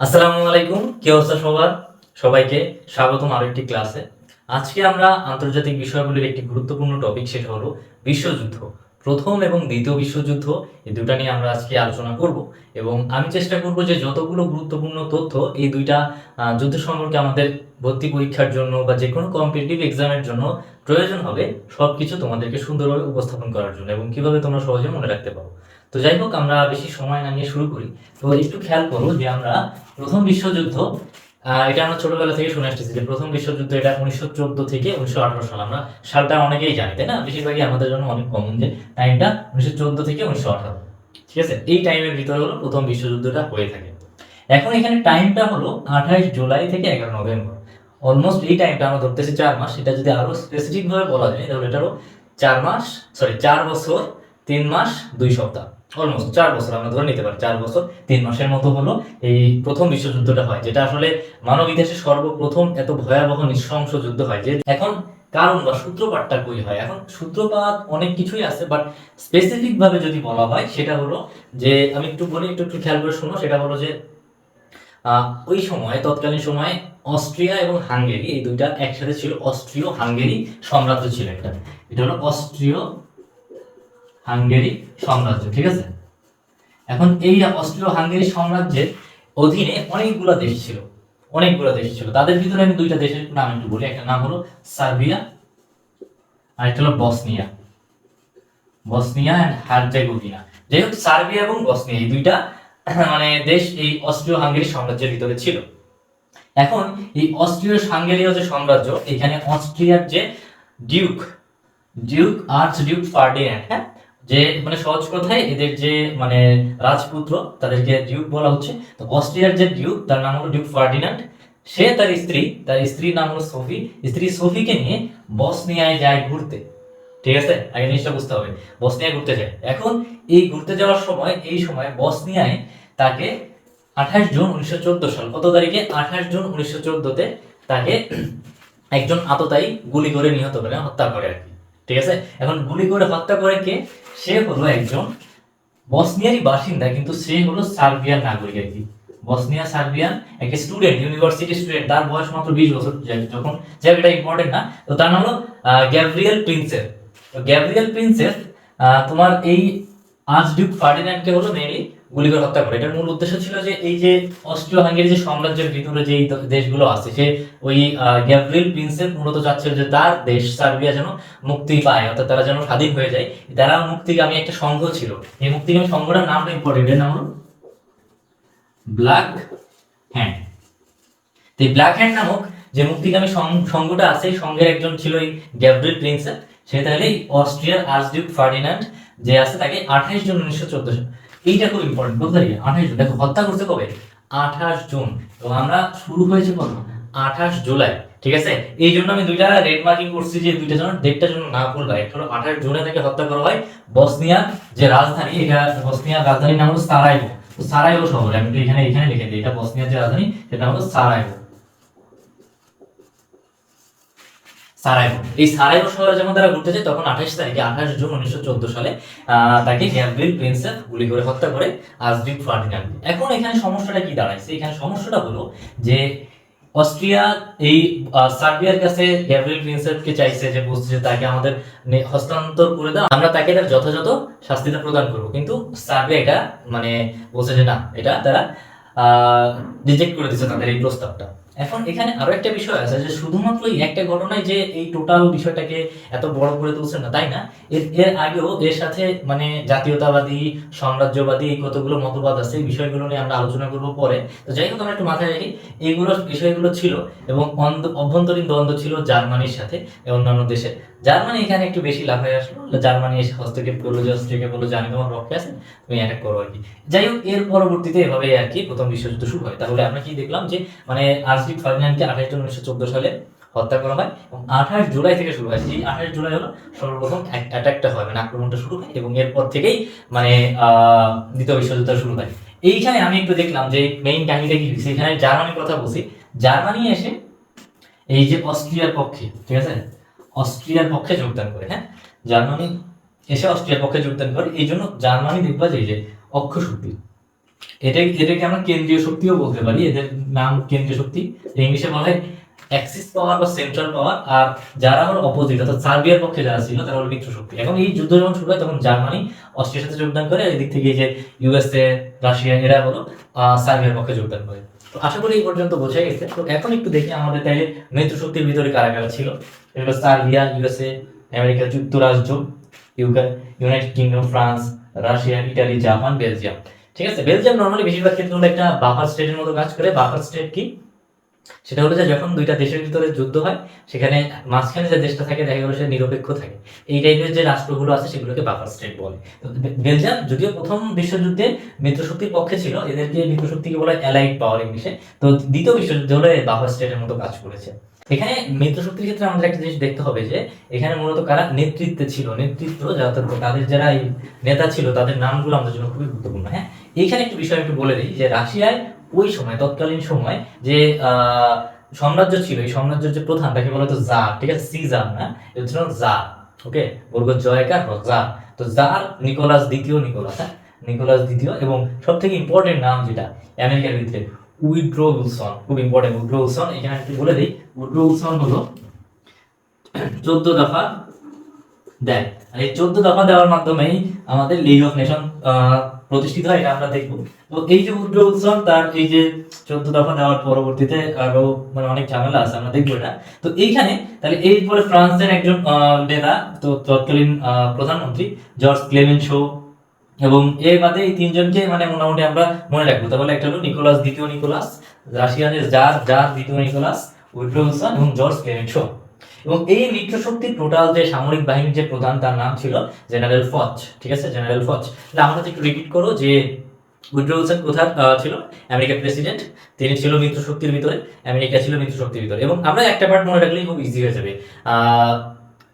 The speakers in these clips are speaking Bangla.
আসসালামু আলাইকুম, কি অবস্থা সবার? সবাইকে স্বাগতম আরও একটি ক্লাসে। আজকে আমরা আন্তর্জাতিক বিষয়গুলির একটি গুরুত্বপূর্ণ টপিক সেটা হলো বিশ্বযুদ্ধ। প্রথম এবং দ্বিতীয় বিশ্বযুদ্ধ, এই দুটা নিয়ে আমরা আজকে আলোচনা করব এবং আমি চেষ্টা করব যে যতগুলো গুরুত্বপূর্ণ তথ্য এই দুইটা যুদ্ধ সম্পর্কে আমাদের ভর্তি পরীক্ষার জন্য বা যে কোনো কম্পিটিটিভ এক্সামের জন্য প্রয়োজন হবে, সবকিছু তোমাদেরকে সুন্দরভাবে উপস্থাপন করার জন্য এবং কীভাবে তোমরা সহজে মনে রাখতে পারো। তো যাই হোক, আমরা বেশি সময় না নিয়ে শুরু করি। তো একটু খেয়াল করো যে আমরা প্রথম বিশ্বযুদ্ধ এটা আমরা ছোটবেলা থেকে শুনে আসতেছি যে প্রথম বিশ্বযুদ্ধ এটা উনিশশো চোদ্দ থেকে উনিশশো আঠারো সাল। আমরা সালটা অনেকেই জানি, তাই না? বেশিরভাগই আমাদের জন্য অনেক কমন যে টাইমটা উনিশশো চোদ্দ থেকে উনিশশো আঠারো। ঠিক আছে? এই টাইমের ভিতরে হলো প্রথম বিশ্বযুদ্ধটা হয়ে থাকে। এখন এখানে টাইমটা হলো আঠাশ জুলাই থেকে এগারো নভেম্বর। অলমোস্ট এই টাইমটা আমরা ধরতেছি চার মাস। এটা যদি আরও স্পেসিফিক ভাবে বলা যায়, তাহলে এটা হলো চার মাস সরি চার বছর, তিন মাস, দুই সপ্তাহ। অলমোস্ট চার বছর আমরা ধরে নিতে পারি। চার বছর, তিন মাসের মতো হলো এই প্রথম বিশ্বযুদ্ধটা হয়, যেটা আসলে মানব ইতিহাসে সর্বপ্রথম এত ভয়াবহ নৃশংস যুদ্ধ হয়, যে এখন কারণ বা সূত্রপাতটা কই হয়? এখন সূত্রপাত অনেক কিছুই আছে বাট স্পেসিফিক ভাবে যদি বলা হয়, সেটা হলো যে আমি একটু বলি, একটু একটু খেয়াল করে শুনো, সেটা হলো যে ওই সময়, তৎকালীন সময়ে অস্ট্রিয়া এবং হাঙ্গেরি, এই দুইটা একসাথে ছিল, অস্ট্রিয় হাঙ্গেরি সাম্রাজ্য ছিল একটা। এটা হলো অস্ট্রিয় হাঙ্গেরি সাম্রাজ্য, ঠিক আছে? এখন এই অস্ট্রিয় হাঙ্গেরি সাম্রাজ্যের অধীনে অনেকগুলো দেশ ছিল, অনেকগুলো দেশ ছিল। তাদের ভিতরে আমি দুইটা দেশের নাম একটু বলি। একটা নাম হলো সার্বিয়া আর একটা হলো বসনিয়া। Bosnia and Herzegovina. যাই হোক, সার্বিয়া এবং বসনিয়া, এই দুইটা মানে দেশ এই অস্ট্রিয় হাঙ্গেরি সাম্রাজ্যের ভিতরে ছিল। এখন এই অস্ট্রিয় হাঙ্গেরীয় যে সাম্রাজ্য, এখানে অস্ট্রিয়ার যে duke duke archduke Ferdinand হ্যাঁ? যে মানে সহজ কথায় এদের যে মানে রাজপুত্র তাদেরকে ডিউক বলা হচ্ছে। তো অস্ট্রিয়ার যে ডিউক তার নাম হলো ডিউক ফার্ডিন্যান্ড সে তার স্ত্রী, তার স্ত্রীর নাম হলো সোফি স্ত্রী সোফিকে নিয়ে বসনিয়ায় যায় ঘুরতে। ঠিক আছে? আগে জিনিসটা বুঝতে হবে। বসনিয়ায় ঘুরতে যায়। এখন এই ঘুরতে যাওয়ার সময়, এই সময় বসনিয়ায় তাকে আঠাশ জুন উনিশশো চোদ্দ সাল, কত তারিখে? আঠাশ জুন উনিশশো চোদ্দতে তাকে একজন আততায়ী গুলি করে নিহত করে, হত্যা করে আর কি। ঠিক আছে? এখন গুলি করে হত্যা করে কে? সে হলো একজন বসনিয়ারই বাসিন্দা, কিন্তু সে হলো সার্বিয়ান নাগরিক আর কি। বসনিয়া সার্বিয়ান, একটা স্টুডেন্ট ইউনিভার্সিটি স্টুডেন্ট তার বয়স মাত্র বিশ বছর। যখন যখন জায়গাটা ইম্পর্টেন্ট না, তো তার নাম হলো গ্যাব্রিয়েল প্রিন্সেস তো গ্যাব্রিয়েল প্রিন্সেস তোমার এই আর্চডিউক ফার্ডিন্যান্ডকে হলো মেনলি গুলি করে হত্যা করে। এটার মূল উদ্দেশ্য ছিল যে এই যে অস্ট্রিয় হাঙ্গেরি যে সাম্রাজ্যের ভিতরে যে দেশগুলো আছে সে ওই আহ, গ্যাব্রিয়েল প্রিন্সেস মূলত চাচ্ছিল যে তার দেশ সার্বিয়া যেন মুক্তি পায় অর্থাৎ তারা যেন স্বাধীন হয়ে যায়। তারা মুক্তিগামী একটা সংঘ ছিল। এই মুক্তিগামী সংঘটার নামটা ইম্পর্টেন্ট এর নাম হলো ব্ল্যাক হ্যান্ড তো এই ব্ল্যাক হ্যান্ড নামক যে মুক্তিগামী সংঘটা আছে সংঘের একজন ছিল এই গ্যাব্রিয়েল প্রিন্সেপ। সে তাহলে অস্ট্রিয়ার আর্চডিউক ফার্ডিনান্ড যে আছে তাকে আঠাশ জুন উনিশশো চোদ্দ এইটা খুব ইম্পর্টেন্ট কত তারিখে আঠাশ জুন, দেখো, হত্যা করছে কবে? আঠাশ জুন। তো আমরা শুরু হয়েছে কত আঠাশ জুলাই, ঠিক আছে? এই জন্য আমি দুইটা রেড মার্কিং করছি যে দুইটা যেন ডেটটা যেন না ভুল হলো আঠাশ জুনে তাকে হত্যা করা হয় বসনিয়ার যে রাজধানী, এটা বসনিয়ার রাজধানীর নাম হলো সারাইভো। সারাইভো শহর, আমি তো এখানে এখানে লিখে দিই, এটা বসনিয়ার যে রাজধানী, সেটা হলো সারাইভো। সারাইভো এই সারাইভো শহরে যখন তারা ঘুরতে যায় তখন আঠাশ তারিখে, আঠাশ জুন উনিশশো চোদ্দ সালে তাকে গ্যাব্রিয়েল প্রিন্সেপ গুলি করে হত্যা করে আজডিক ফার্ডিনান্ড এখন এখানে সমস্যাটা কি দাঁড়াইছে? এখানে সমস্যাটা হলো যে অস্ট্রিয়া এই সার্বিয়ার কাছে গ্যাব্রিয়েল প্রিন্সেপকে চাইছে যে বলছে যে তাকে আমাদের হস্তান্তর করে দাও, আমরা তাকে তার যথাযথ শাস্তিটা প্রদান করব। কিন্তু সার্বিয়া এটা মানে বলছে যে না, এটা তারা রিজেক্ট করে দিচ্ছে তাদের এই প্রস্তাবটা। এখন এখানে আরও একটা বিষয় আছে যে শুধুমাত্র এই একটা ঘটনায় যে এই টোটাল বিষয়টাকে এত বড় করে তুলছে না, তাই না? এর এর আগেও এর সাথে মানে জাতীয়তাবাদী, সাম্রাজ্যবাদী এই কতগুলো মতবাদ আছে, এই বিষয়গুলো নিয়ে আমরা আলোচনা করব পরে। তো যাই হোক, আমরা একটু মাথায় রাখি, এইগুলো বিষয়গুলো ছিল এবং অভ্যন্তরীণ দ্বন্দ্ব ছিল জার্মানির সাথে অন্যান্য দেশে। জার্মানি এখানে একটু বেশি লাভ হয়ে আসলো জার্মানি এসে হস্তক্ষেপ করল, যে অস্ট্রিয়াকে বলল যে আমি তোমার পক্ষে আছে, তুমি অ্যাটাক করো আর কি। যাই হোক, এর পরবর্তীতে এভাবে আর কি প্রথম বিশ্বযুদ্ধ শুরু হয়। তাহলে আমরা কি দেখলাম যে মানে আর্সডিক ফার্ডিনান্ডকে আঠাশ জুন উনিশশো চোদ্দ সালে হত্যা করা হয় এবং আঠাশ জুলাই থেকে শুরু হয়। এই আঠাশ জুলাই হলো সর্বপ্রথম অ্যাটাকটা হয় মানে আক্রমণটা শুরু হয় এবং এরপর থেকেই মানে দ্বিতীয় বিশ্বযুদ্ধ শুরু হয়। এইখানে আমি একটু দেখলাম যে মেইন কাহিনীটা কি হয়েছে? এখানে জার্মানির কথা বলছি। জার্মানি এসে এই যে অস্ট্রিয়ার পক্ষে, ঠিক আছে? অস্ট্রিয়ার পক্ষে যোগদান করে হ্যাঁ? জার্মানি এসে অস্ট্রিয়ার পক্ষে যোগদান করে। এই জন্য জার্মানি দেখবা যে এই যে অক্ষ শক্তি এটা, এটাকে আমরা কেন্দ্রীয় শক্তিও বলতে পারি। এদের নাম কেন্দ্রীয় শক্তি। ইংলিশে বলা হয় অ্যাক্সিস পাওয়ার বা সেন্ট্রাল পাওয়ার আর যারা অপোজিট অর্থাৎ সার্বিয়ার পক্ষে যারা ছিল, তারা হলো মিত্র শক্তি। এখন এই যুদ্ধ যখন শুরু হয়, তখন জার্মানি অস্ট্রিয়ার সাথে যোগদান করে এদিক থেকে যে ইউএসএ রাশিয়া, এরা হলো সার্বিয়ার পক্ষে যোগদান করে। তো আশা করি এই পর্যন্ত বোঝা গেছে। তো এখন একটু দেখি আমাদের তাইলে মিত্র শক্তির ভিতরে কারা কারা ছিল। সার্বিয়া ইউএসএ আমেরিকা যুক্তরাষ্ট্র, UK, United Kingdom, France, Russia, Italy Japan Belgium. ঠিক আছে বেলজিয়াম নর্মালি বেশিরভাগ ক্ষেত্রে হলো একটা বাফার স্টেটের মতো কাজ করে। বাফার স্টেট কি? সেটা হলো যে যখন দুইটা দেশের ভিতরে যুদ্ধ হয়, সেখানে মাঝখানে যে দেশটা থাকে, দেখা গেলো সে নিরপেক্ষ থাকে। এই টাইপের যে রাষ্ট্রগুলো আছে, সেগুলোকে বাফার স্টেট বলে। বেলজিয়াম যদিও প্রথম বিশ্বযুদ্ধে মিত্রশক্তির পক্ষে ছিল, এদেরকে মিত্রশক্তিকে বলা অ্যালাইড পাওয়ার ইংলিশে তো দ্বিতীয় বিশ্বযুদ্ধে হলে বাফার স্টেটের মতো কাজ করেছে। এখানে মিত্রশক্তির ক্ষেত্রে আমাদের একটা জিনিস দেখতে হবে যে, এখানে মূলত কারা নেতৃত্বে ছিল? নেতৃত্ব যা- তাদের যারা নেতা ছিল, তাদের নামগুলো আমাদের জন্য খুবই গুরুত্বপূর্ণ হ্যাঁ? এইখানে একটু বিষয় একটু বলে দিই যে রাশিয়ায় ওই সময়, তৎকালীন সময় যে সাম্রাজ্য ছিল, এই সাম্রাজ্যের যে প্রধান তাকে বলা হতো জার, ঠিক আছে? সিজার, না? এটা ছিল জার, ওকে? বর্গ জয়কার জার। তো জার নিকোলাস দ্বিতীয় নিকোলাস হ্যাঁ? নিকোলাস দ্বিতীয় এবং সব থেকে ইম্পর্টেন্ট নাম যেটা, আমেরিকার ভিতরে উইড্রো উইলসন খুব ইম্পর্টেন্ট উইড্রো উইলসন এখানে একটু বলে দিই উইড্রো উইলসন হলো চোদ্দ দফা দেয়। আর এই চোদ্দ দফা দেওয়ার মাধ্যমেই আমাদের লিগ অফ নেশন প্রতিষ্ঠিত হয় আমরা দেখব। তো এই যে উড্রো উৎসব, তার এই যে চোদ্দ দফা দেওয়ার পরবর্তীতে আরও মানে অনেক ঝামেলা আছে, আমরা দেখব এটা। তো এইখানে তাহলে এরপরে ফ্রান্সের একজন নেতা, তো তৎকালীন প্রধানমন্ত্রী জর্জ ক্লেমেন শো এবং এর বাদে এই তিনজনকে মানে মোটামুটি আমরা মনে রাখব। তাহলে একটা হলো নিকোলাস, দ্বিতীয় নিকোলাস, রাশিয়ানের জার জার, দ্বিতীয় নিকোলাস উৎসব এবং জর্জ ক্লেমেন শো। এবং এই মিত্রশক্তির টোটাল যে সামরিক বাহিনীর যে প্রধান, তার নাম ছিল জেনারেল ফচ ঠিক আছে? জেনারেল ফচ তাহলে কাছে একটু রিপিট করো যে উইড্রো উইলসন কোথায় ছিল? আমেরিকার প্রেসিডেন্ট তিনি ছিল মিত্রশক্তির ভিতরে, আমেরিকা ছিল মিত্রশক্তির ভিতরে। এবং আমরা একটা পার্ট মনে রাখলেই খুব ইজি হয়ে যাবে।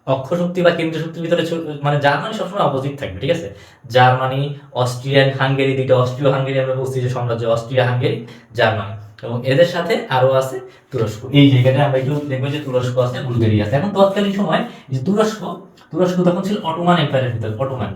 অক্ষ শক্তি বা কেন্দ্র শক্তির ভিতরে মানে জার্মানি সবসময় অপোজিট থাকবে, ঠিক আছে? জার্মানি, অস্ট্রিয়ান হাঙ্গেরি, দুইটা অস্ট্রিয় হাঙ্গেরি আমরা বলছি, যে সাম্রাজ্য অস্ট্রিয়া হাঙ্গেরি জার্মানি। এবং এদের সাথে আরও আছে তুরস্ক। এই জায়গাটা আমরা একটু দেখব যে তুরস্ক আছে, বুলগেরিয়া আছে। এখন তৎকালীন সময় যে তুরস্ক তুরস্ক তখন ছিল অটোমান এম্পায়ারের ভিতরে, অটোমান।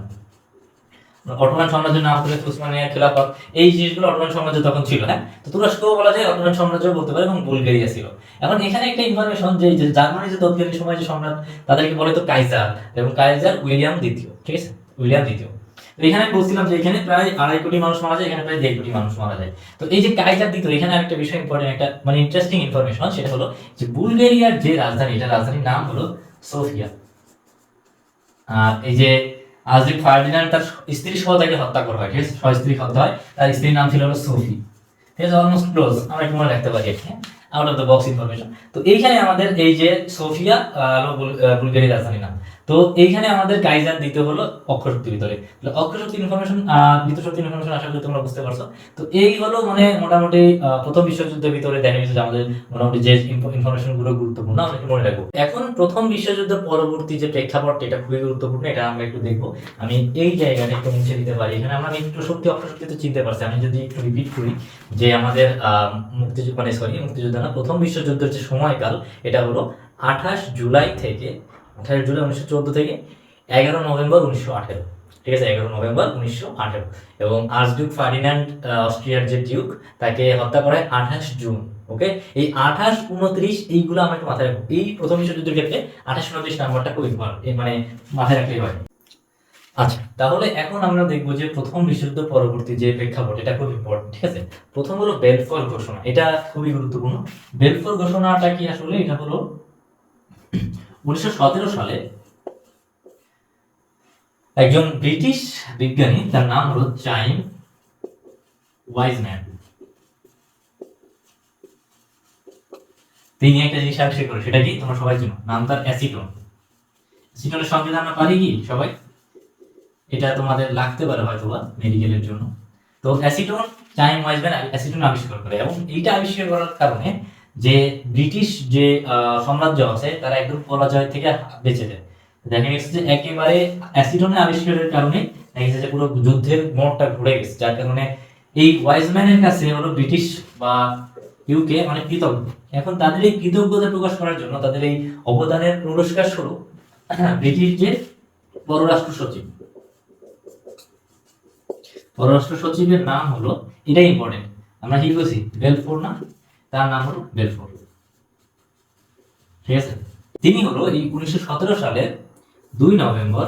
অটোমান সাম্রাজ্যের নাম হচ্ছে উসমানিয়া খেলাফত। এই জিনিসগুলো অটোমান সাম্রাজ্য তখন ছিল হ্যাঁ? তো তুরস্কও বলা যায় অটোমান সাম্রাজ্য বলতে পারে এবং বুলগেরিয়া ছিল। এখন এখানে একটা ইনফরমেশন যে জার্মানি যে তৎকালীন সময় যে সম্রাট, তাদেরকে বলে তো কাইজার এবং কাইজার উইলিয়াম দ্বিতীয়, ঠিক আছে? উইলিয়াম দ্বিতীয়। এখানে বলছিলাম যে এখানে প্রায় আড়াই কোটি মানুষ মারা যায়, এখানে প্রায় দেড় কোটি মানুষ মারা যায়। তো এই যে কাইজার দ্বিতীয় এখানে আরেকটা বিষয় ইম্পর্টেন্ট একটা মানে ইন্টারেস্টিং ইনফরমেশন সেটা হলো যে বুলগেরিয়ার যে রাজধানী, এটা রাজধানীর নাম হলো সোফিয়া। আর এই যে আজরিক ফার্ডিনান্ড তার স্ত্রী সহ তাকে হত্যা করা হয়, ঠিক আছে? স্ত্রী হত্যা হয়, তার স্ত্রীর নাম ছিল হলো সোফি। ঠিক আছে? অলমোস্ট ক্লোজ আমরা একটু মনে রাখতে পারি out of the box information তো এইখানে আমাদের এই যে সোফিয়া বুলগেরিয়ার রাজধানী নাম। তো এইখানে আমাদের কাইজার দিতে হলো অক্ষশক্তির ভিতরে। তাহলে অক্ষশক্তির ইনফরমেশন শক্তির ইনফরমেশন আশা করি তোমরা বুঝতে পারছ। তো এই হলো মানে মোটামুটি প্রথম বিশ্বযুদ্ধের ভিতরে দেখা গেছে যে আমাদের মোটামুটি যে ইনফরমেশনগুলো গুরুত্বপূর্ণ, আমরা মনে রাখব। এখন প্রথম বিশ্বযুদ্ধের পরবর্তী যে প্রেক্ষাপট, এটা খুবই গুরুত্বপূর্ণ, এটা আমরা একটু দেখব। আমি এই জায়গাটা একটু মুছে দিতে পারি। এখানে আমরা মিত্র শক্তি অক্ষশক্তি তো চিনতে পারছি। আমি যদি একটু রিপিট করি যে আমাদের মুক্তিযুদ্ধ মানে সরি মুক্তিযুদ্ধ না, প্রথম বিশ্বযুদ্ধের যে সময়কাল, এটা হলো আঠাশ জুলাই থেকে আঠাশ জুলাই উনিশশো চোদ্দ থেকে এগারো নভেম্বর উনিশশো আঠেরো। ঠিক আছে? এগারো নভেম্বর উনিশশো আঠেরো। এবং আর্চডিউক ফার্ডিন্যান্ড আহ, অস্ট্রিয়ার যে ডিউক তাকে হত্যা করা আঠাশ জুন ওকে? এই আঠাশ উনত্রিশ এইগুলো আমরা একটু মাথায় রাখব। এই প্রথম বিশ্বযুদ্ধের ক্ষেত্রে আঠাশ উনত্রিশ নাম্বারটা ভালো মানে মাথায় রাখলেই হয়। আচ্ছা তাহলে এখন আমরা দেখব যে প্রথম বিশ্বযুদ্ধ পরবর্তী যে প্রেক্ষাপট এটা খুব ইম্পর্টেন্ট ঠিক আছে? প্রথম হলো বেলফোর ঘোষণা এটা খুবই গুরুত্বপূর্ণ। বেলফোর ঘোষণাটা কি আসলে? এটা হলো উনিশশো সতেরো সালে একজন ব্রিটিশ বিজ্ঞানী, তার নাম হলো চাইম ওয়াইজম্যান। তিনি একটা জিনিস আবিষ্কার করে সেটা কি? তোমরা সবাই জানো নাম তার অ্যাসিটন। অ্যাসিটোনের সংবিধান আমরা পারি কি সবাই? এটা তোমাদের লাগতে পারে হয়তো বা মেডিকেলের জন্য। তো অ্যাসিটোন, চাইম ওয়াইজম্যান অ্যাসিটোন আবিষ্কার করে এবং এইটা আবিষ্কার করার কারণে যে ব্রিটিশ যে সাম্রাজ্য আছে, তারা একদম পরাজয় থেকে বেঁচে যায়। দেখা গেছে যে একেবারে অ্যাসিডনের আবিষ্কারের কারণে দেখা গেছে যে পুরো যুদ্ধের মোড়টা ঘুরে গেছে, যার কারণে এই ওয়াইজম্যানের কাছে হলো ব্রিটিশ বা ইউকে মানে কৃতজ্ঞ। এখন তাদের এই কৃতজ্ঞতা প্রকাশ করার জন্য তাদের এই অবদানের পুরস্কার স্বরূপ ব্রিটিশ যে পররাষ্ট্র সচিব। পররাষ্ট্র সচিবের নাম হলো, এটাই ইম্পর্টেন্ট আমরা কি বলছি বেলফোর না? তার নাম হলো বেলফোর ঠিক আছে? তিনি হলো এই উনিশশো সতেরো সালের দুই নভেম্বর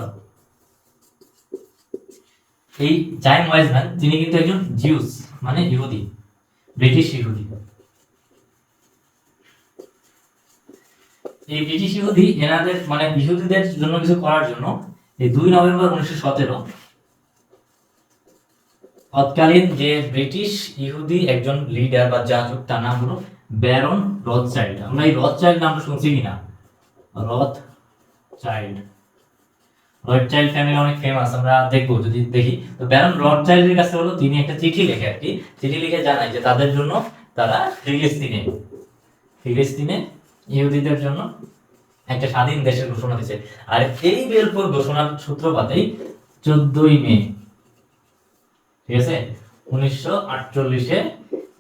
এই জাইম ওয়াইজম্যান, তিনি কিন্তু একজন জিউস মানে ইহুদি, ব্রিটিশ ইহুদি। এই ব্রিটিশ ইহুদি এনাদের মানে ইহুদিদের জন্য কিছু করার জন্য এই দুই নভেম্বর উনিশশো সতেরো তৎকালীন যে ব্রিটিশ ইহুদি একজন লিডার বা যাজক, তার নাম হলো ব্যারন রথ চাইল্ড আমরা এই রথ চাইল্ড নামটা শুনছি কিনা? রথ চাইল্ড রথ চাইল্ড ফ্যামিলি অনেক ফেমাস আমরা দেখব যদি দেখি। তো ব্যারন রথ চাইল্ডের কাছে হলো তিনি একটা চিঠি লেখে আর কি। চিঠি লিখে জানায় যে তাদের জন্য তারা ফিলিস্তিনে ফিলিস্তিনে ইহুদিদের জন্য একটা স্বাধীন দেশের ঘোষণা দিচ্ছে আর এই বেলপুর ঘোষণার সূত্রপাতেই চোদ্দই মে ঠিক আছে উনিশশো আটচল্লিশে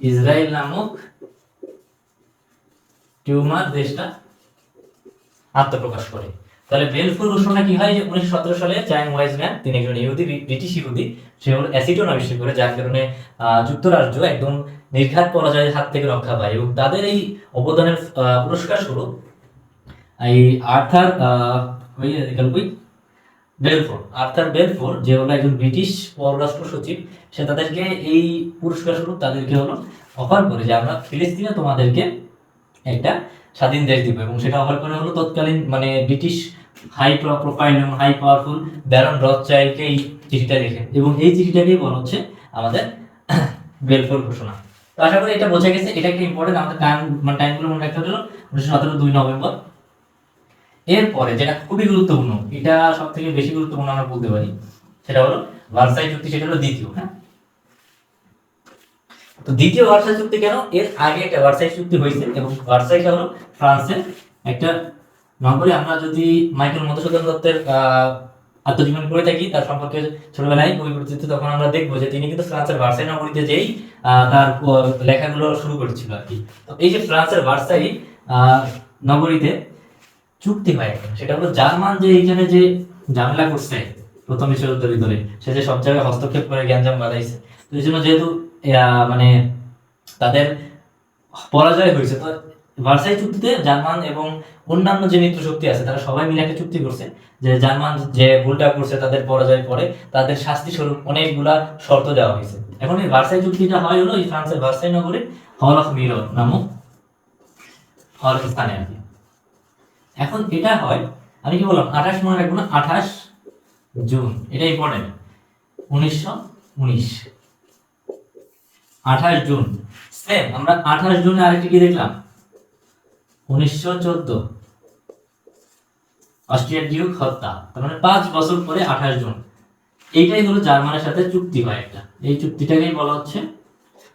ইসরায়েল নামক টিউমার দেশটা আত্মপ্রকাশ করে তাহলে বেলফুর ঘোষণা কি হয় যে উনিশশো সতেরো সালে চাইম ওয়াইজম্যান, তিনি একজন ইহুদি ব্রিটিশ ইহুদি, সে হলো অ্যাসিডন আবিষ্কার করে, যার কারণে যুক্তরাষ্ট্র একদম নির্ঘাত পরাজয়ের হাত থেকে রক্ষা পায় এবং তাদের এই অবদানের পুরস্কার স্বরূপ এই আর্থার ওই? বেলফোর আর্থার বেলফোর যে হলো একজন ব্রিটিশ পররাষ্ট্র সচিব, সে তাদেরকে এই পুরস্কার স্বরূপ তাদেরকে হলো অফার করে যে আমরা ফিলিস্তিনে তোমাদেরকে একটা স্বাধীন দেশ দিব। এবং সেটা অফার করে হলো তৎকালীন মানে ব্রিটিশ হাই প্রোফাইল এবং হাই পাওয়ারফুল ব্যারন রথচাইল্ডকে এই চিঠিটা লেখেন এবং এই চিঠিটাকেই বলা হচ্ছে আমাদের বেলফোর ঘোষণা। তো আশা করি এটা বোঝা গেছে এটা একটা ইম্পর্টেন্ট আমাদের টাইম মানে টাইমগুলো মনে রাখতে হলো উনিশশো সতেরো দুই নভেম্বর। এরপরে যেটা খুবই গুরুত্বপূর্ণ, এটা সব থেকে বেশি গুরুত্বপূর্ণ আমরা বলতে পারি, সেটা হলো ভার্সাই চুক্তি, সেটা হলো দ্বিতীয় হ্যাঁ? তো দ্বিতীয় ভার্সাই চুক্তি কেন? এর আগে একটা ভার্সাই চুক্তি হয়েছে এবং ভার্সাইটা হলো ফ্রান্সের একটা নগরী আমরা যদি মাইকেল মধুসূদন দত্তের আত্মজীবনী পড়ে থাকি, তার সম্পর্কে ছোটবেলায় বই পড়তে তখন আমরা দেখব যে তিনি কিন্তু ফ্রান্সের ভার্সাই নগরীতে যেই তার লেখাগুলো শুরু করেছিল আর কি। তো এই যে ফ্রান্সের ভার্সাই নগরীতে চুক্তি হয় সেটা হলো জার্মান যে এইখানে যে ঝামেলা করছে প্রথম বিশ্বযুদ্ধের ভিতরে, সে যে সব জায়গায় হস্তক্ষেপ করে গ্যাঞ্জাম বাড়াইছে তো এই জন্য যেহেতু মানে তাদের পরাজয় হয়েছে, তো ভার্সাই চুক্তিতে জার্মান এবং অন্যান্য যে মিত্র শক্তি আছে, তারা সবাই মিলে একটা চুক্তি করছে যে জার্মান যে ভুলটা করছে, তাদের পরাজয় পরে তাদের শাস্তি স্বরূপ অনেকগুলা শর্ত দেওয়া হয়েছে। এখন এই ভার্সাই চুক্তিটা হয় হলো এই ফ্রান্সের ভার্সাই নগরে হল অফ মিলন নামক হল স্থানে আর কি। এখন এটা হয়, আমি কি বললাম, আঠাশ মনে রাখব না, আঠাশ জুন এটা ইম্পর্টেন্ট উনিশশো উনিশ। আঠাশ জুন। সেম আমরা আঠাশ জুনে আরেকটি কি দেখলাম? উনিশশো চোদ্দ। অস্ট্রিয়ার ডিউক হত্যা, তার মানে পাঁচ বছর পরে আঠাশ জুন। এইটাই হলো জার্মানের সাথে চুক্তি হয় একটা। এই চুক্তিটাকেই বলা হচ্ছে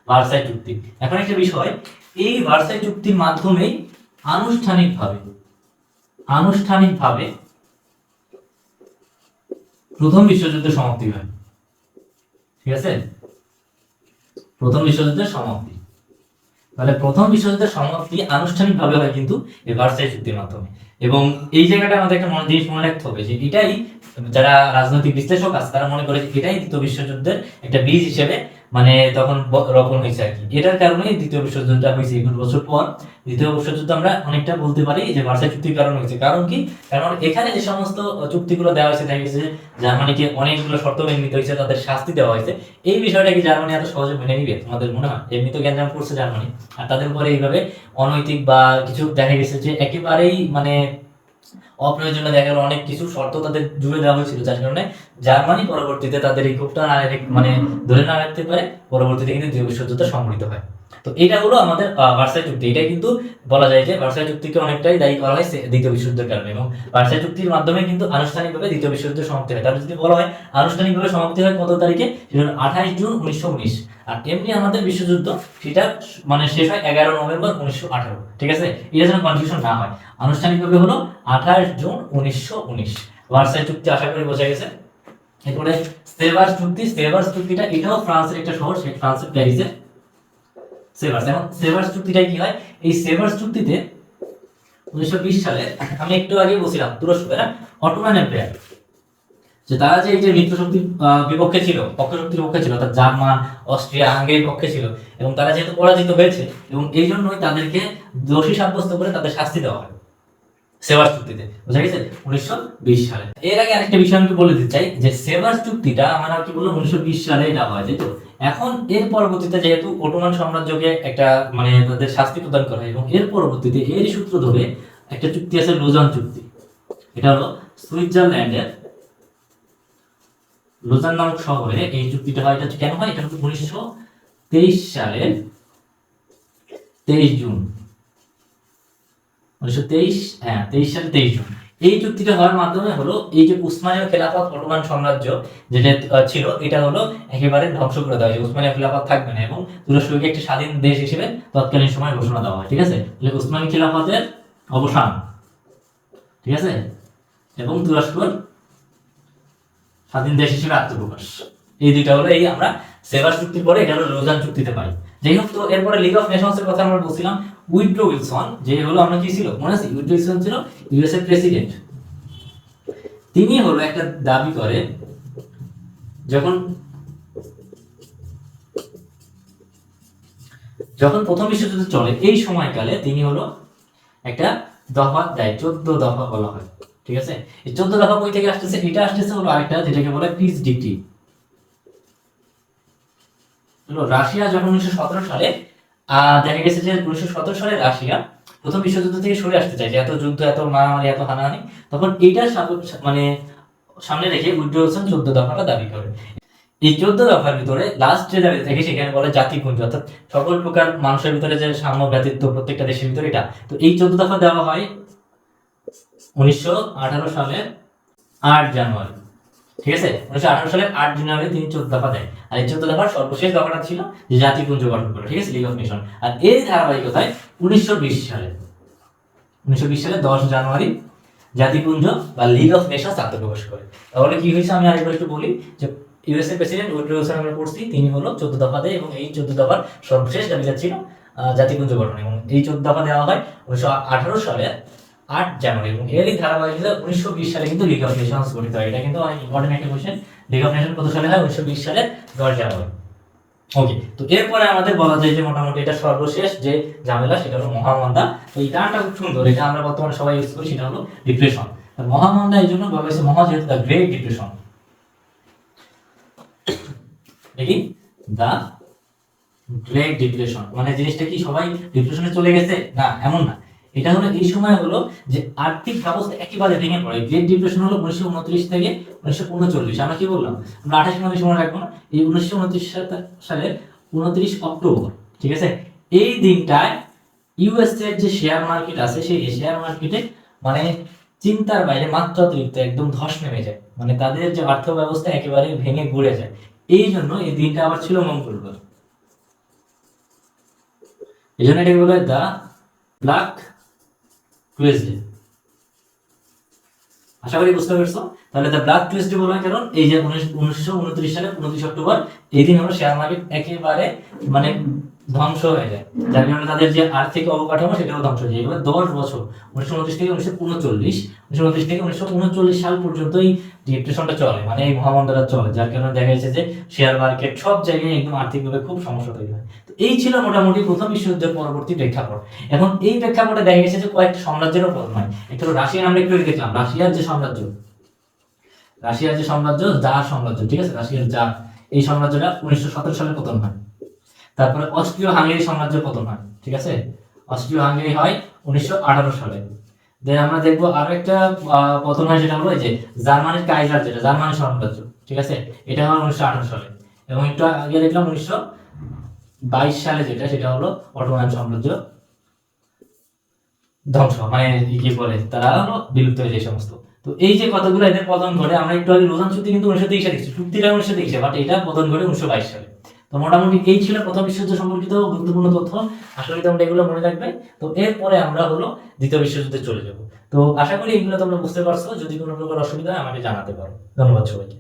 ভার্সাই চুক্তি। এখন একটা বিষয়, এই ভার্সাই চুক্তির মাধ্যমেই আনুষ্ঠানিকভাবে আনুষ্ঠানিকভাবে প্রথম বিশ্বযুদ্ধের সমাপ্তি হয়। ঠিক আছে? প্রথম বিশ্বযুদ্ধের সমাপ্তি। তাহলে প্রথম বিশ্বযুদ্ধের সমাপ্তি আনুষ্ঠানিকভাবে হয় কিন্তু এই ভার্সাই চুক্তির মাধ্যমে। এবং এই জায়গাটা আমাদের একটা মনে জিনিস মনে রাখতে হবে যে এটাই যারা রাজনৈতিক বিশ্লেষক আছে, তারা মনে করে যে এটাই দ্বিতীয় বিশ্বযুদ্ধের একটা বীজ হিসেবে মানে তখন রোপণ হয়েছে আর কি। এটার কারণে দ্বিতীয় বিশ্বযুদ্ধটা হয়েছে একুশ বছর পর। দ্বিতীয় বিশ্বযুদ্ধ আমরা অনেকটা বলতে পারি যে ভার্সাই চুক্তির কারণে হয়েছে। কারণ কি? কারণ এখানে যে সমস্ত চুক্তিগুলো দেওয়া হয়েছে, দেখা গেছে জার্মানিকে অনেকগুলো শর্ত মেনে হয়েছে, তাদের শাস্তি দেওয়া হয়েছে। এই বিষয়টা কি জার্মানি এত সহজে মেনে নিবে? তোমাদের মনে হয়? এমনি তো গ্যাঞ্জাম করছে জার্মানি। আর তাদের পরে এইভাবে অনৈতিক বা কিছু দেখা গেছে যে একেবারেই মানে অপ্রয়োজনীয় দেখা গেল, অনেক কিছু শর্ত তাদের জুড়ে দেওয়া হয়েছিল, যার কারণে জার্মানি পরবর্তীতে তাদের এই রেখে- মানে ধরে না রাখতে পারে, পরবর্তীতে কিন্তু দ্বিতীয় বিশ্বযুদ্ধ সংঘটিত হয়। তো এটা হলো আমাদের ভার্সাই চুক্তি। এটা কিন্তু বলা যায় যে ভার্সাই চুক্তিকে অনেকটাই দায়ী করা হয় দ্বিতীয় বিশ্বযুদ্ধের কারণে এবং ভার্সাই চুক্তির মাধ্যমে কিন্তু আনুষ্ঠানিকভাবে দ্বিতীয় বিশ্বযুদ্ধের সমাপ্তি হয়। তাহলে যদি বলা হয় আনুষ্ঠানিকভাবে সমাপ্তি হয় কত তারিখে? সেটা আঠাশ জুন উনিশশো উনিশ। আর এমনি আমাদের বিশ্বযুদ্ধ, সেটা মানে শেষ হয় এগারো নভেম্বর উনিশশো আঠারো, ঠিক আছে? এটা যেন কনফিউশন না হয়। আনুষ্ঠানিকভাবে হলো আঠাশ জুন উনিশশো উনিশ। ভার্সাই চুক্তি আশা করি বোঝা গেছে। এরপরে সেভার্স চুক্তি সেভার্স চুক্তিটা এটাও ফ্রান্সের একটা শহর, সে ফ্রান্সের প্যারিসে সেভার্স এখন সেভার্স চুক্তিটা কি হয়? এই সেভার্স চুক্তিতে উনিশশো বিশ সালে আমি একটু আগে বলছিলাম, তুরস্ক এরা অটোমান এম্পায়ার। যে তারা যে এই যে মিত্র শক্তির বিপক্ষে ছিল, পক্ষ শক্তির পক্ষে ছিল, অর্থাৎ জার্মান, অস্ট্রিয়া, হাঙ্গেরির পক্ষে ছিল, এবং তারা যেহেতু পরাজিত হয়েছে, এবং এই জন্যই তাদেরকে দোষী সাব্যস্ত করে তাদের শাস্তি দেওয়া হয়। সেভার চুক্তিতে, বুঝা গেছে? উনিশশো বিশ সালে। এর আগে আরেকটা বিষয় আমি বলে দিতে চাই, যে সেভার চুক্তিটা আমরা কি বললাম উনিশশো বিশ সালে এটা হয়, তাই তো? এখন এর পরবর্তীতে যেহেতু ওটোমান সাম্রাজ্যকে একটা মানে তাদের শাস্তি প্রদান করা হয়, এবং এর পরবর্তীতে এর সূত্র ধরে একটা চুক্তি আছে, লুজন চুক্তি। এটা হলো সুইজারল্যান্ডের লুজান নামক শহরে এই চুক্তিটা হয়, এটা কেন হয়? এটা হচ্ছে উনিশশো তেইশ সালের তেইশ জুন। উনিশশো তেইশ হ্যাঁ তেইশ সালে তেইশ জুন। এই চুক্তিটা হওয়ার মাধ্যমে হলো, এই যে উসমানীয় খেলাফত অটোমান সাম্রাজ্য যেটা ছিল, এটা হলো একেবারে ধ্বংস করে দেওয়া হয় উসমানীয় খেলাফত থাকবে না এবং তুরস্ককে একটি স্বাধীন দেশ হিসেবে তৎকালীন সময় ঘোষণা দেওয়া হয়, ঠিক আছে? উসমানী খেলাফতের অবসান, ঠিক আছে? এবং তুরস্কর স্বাধীন দেশ হিসেবে আত্মপ্রকাশ। এই দুইটা হলো এই আমরা সেভার চুক্তির পরে এটা হলো লোজান চুক্তিতে পাই। যাই হোক, তো এরপরে লিগ অফ নেশনস এর কথা আমরা বলছিলাম। উইড্রো উইলসন, যে হলো আমরা কি ছিল? মনে আছে? উইড্রো উইলসন ছিল ইউএস এর প্রেসিডেন্ট তিনি হলো একটা দাবি করে, যখন যখন প্রথম বিশ্বযুদ্ধ চলে, এই সময়কালে তিনি হলো একটা দফা দেয়, চোদ্দ দফা বলা হয়। ঠিক আছে? এই চোদ্দ দফা বই থেকে আসতেছে, এটা আসতেছে হলো আরেকটা যেটাকে বলে পিস হলো রাশিয়া যখন উনিশশো সতেরো সালে দেখা গেছে যে উনিশশো সতেরো সালে রাশিয়া প্রথম বিশ্বযুদ্ধ থেকে সরে আসতে যে এত যুদ্ধ, এত মারামারি, এত হানাহানি, তখন এইটার মানে সামনে রেখে উইড্রোসন চোদ্দ দফাটা দাবি করে। এই চোদ্দ দফার ভিতরে লাস্ট যে দাবি থাকে সেখানে বলে জাতিপুঞ্জ অর্থাৎ সকল প্রকার মানুষের ভিতরে যে সাম্য ব্যতীত প্রত্যেকটা দেশের ভিতরে এটা। তো এই চোদ্দ দফা দেওয়া হয় উনিশশো আঠারো সালের আট জানুয়ারি। ঠিক আছে? উনিশশো আঠারো সালের আট জানুয়ারি তিনি চোদ্দ দফা দেয়। আর এই চোদ্দ দফার সর্বশেষ দফাটা ছিল যে জাতিপুঞ্জ গঠন করে, ঠিক আছে? লিগ অফ নেশন আর এই ধারাবাহিকতায় উনিশশো বিশ সালে, উনিশশো বিশ সালে দশ জানুয়ারি জাতিপুঞ্জ বা লিগ অফ নেশনস আত্মপ্রকাশ করে। তাহলে কি হয়েছে? আমি আরেকবার একটু বলি যে ইউএসএ প্রেসিডেন্ট উইড্রো উইলসন আমরা পড়ছি, তিনি হলো চোদ্দ দফা দেয় এবং এই চোদ্দ দফার সর্বশেষ দাবিটা ছিল জাতিপুঞ্জ গঠন। এবং এই চোদ্দ দফা দেওয়া হয় উনিশশো আঠারো সালে আট জানুয়ারি। এবং এরই ধারাবাহিকতা উনিশশো বিশ সালে কিন্তু লিগ অফ নেশনস গঠিত হয়। এটা কিন্তু অনেক ইম্পর্টেন্ট একটা কোশ্চেন লিগ অফ নেশন কত সালে হয়? উনিশশো বিশ সালের দশ জানুয়ারি। ওকে তো এরপরে আমাদের বলা যায় যে মোটামুটি এটা সর্বশেষ যে ঝামেলা, সেটা হলো মহামন্দা। তো এই গানটা খুব সুন্দর। এটা আমরা বর্তমানে সবাই ইউজ করি, সেটা হলো ডিপ্রেশন মহামন্দা এই জন্য বলা হয়েছে মহা যেহেতু দ্য গ্রেট ডিপ্রেশন দেখি। দা গ্রেট ডিপ্রেশন মানে জিনিসটা কি সবাই ডিপ্রেশনে চলে গেছে? না, এমন না। এটা হলো এই সময় হলো যে আর্থিক ব্যবস্থা একেবারে ভেঙে পড়ে। গ্রেট ডিপ্রেশন হলো উনিশশো উনত্রিশ থেকে উনিশশো উনচল্লিশ। আমরা কি বললাম? আমরা আঠাশ উনত্রিশ মনে রাখব না। এই উনিশশো উনত্রিশ সালের উনত্রিশ অক্টোবর, ঠিক আছে? এই দিনটায় ইউএস এর যে শেয়ার মার্কেট আছে, সেই শেয়ার মার্কেটে মানে চিন্তার বাইরে মাত্রাতিরিক্ত একদম ধস নেমে যায়। মানে তাদের যে অর্থ ব্যবস্থা একেবারে ভেঙে ঘুরে যায়। এই জন্য এই দিনটা আবার ছিল মঙ্গলবার এই জন্য এটাকে বলা দ্য ব্ল্যাক টুয়েসডে আশা করি বুঝতে পারছ? তাহলে দ্য ব্ল্যাক টুয়েসডে বলা হয় কারণ এই যে উনিশশো উনত্রিশ সালে, উনত্রিশ অক্টোবর, এই দিন আমরা শেয়ার মার্কেট একেবারে মানে ধ্বংস হয়ে যায়। যার কারণে তাদের যে আর্থিক অবকাঠামো, সেটাও ধ্বংস হয়ে যায়। এবার দশ বছর, উনিশশো উনত্রিশ থেকে উনিশশো উনচল্লিশ, উনিশশো উনত্রিশ থেকে উনিশশো উনচল্লিশ সাল পর্যন্ত এই ডিপ্রেশনটা চলে মানে এই মহামন্দাটা চলে, যার কারণে দেখা যাচ্ছে যে শেয়ার মার্কেট সব জায়গায় একদম আর্থিকভাবে খুব সমস্যা তৈরি হয়। তো এই ছিল মোটামুটি প্রথম বিশ্বযুদ্ধের পরবর্তী প্রেক্ষাপট। এখন এই প্রেক্ষাপটে দেখা গেছে যে কয়েকটা সাম্রাজ্যেরও পতন হয় একটা হলো রাশিয়ান আমরা একটু দেখলাম, রাশিয়ার যে সাম্রাজ্য। রাশিয়ার যে সাম্রাজ্য, জার সাম্রাজ্য, ঠিক আছে? রাশিয়ার জার, এই সাম্রাজ্যটা উনিশশো সতেরো সালে পতন হয়। তারপরে অস্ট্রিয় হাঙ্গেরি সাম্রাজ্য পতন হয়, ঠিক আছে? অস্ট্রিয় হাঙ্গেরি হয় উনিশশো আঠারো সালে। দেন আমরা দেখব আরও একটা পতন হয় সেটা হলো যে জার্মানির কাইজার যেটা জার্মানি সাম্রাজ্য, ঠিক আছে? এটা হয় উনিশশো আঠারো সালে। এবং একটু আগে দেখলাম উনিশশো বাইশ সালে যেটা, সেটা হলো অটোমান সাম্রাজ্য ধ্বংস মানে কি বলে, তারা হলো বিলুপ্ত হয়ে যায় সমস্ত। তো এই যে কতগুলো এদের পতন ঘটে, আমরা একটু আগে রোজান চুক্তি কিন্তু উনিশশো তেইশে দেখছি চুক্তিটা উনিশশো তেইশে বাট এটা পতন ঘটে উনিশশো বাইশ সালে। তো মোটামুটি এই ছিল প্রথম বিশ্বযুদ্ধ সম্পর্কিত গুরুত্বপূর্ণ তথ্য। আসলে তোমরা এগুলো মনে রাখবে। তো এরপরে আমরা হলো দ্বিতীয় বিশ্বযুদ্ধে চলে যাব। তো আশা করি এগুলো তোমরা বুঝতে পারছ। যদি কোনো প্রকার অসুবিধা হয় আমাকে জানাতে পারো। ধন্যবাদ সবাইকে।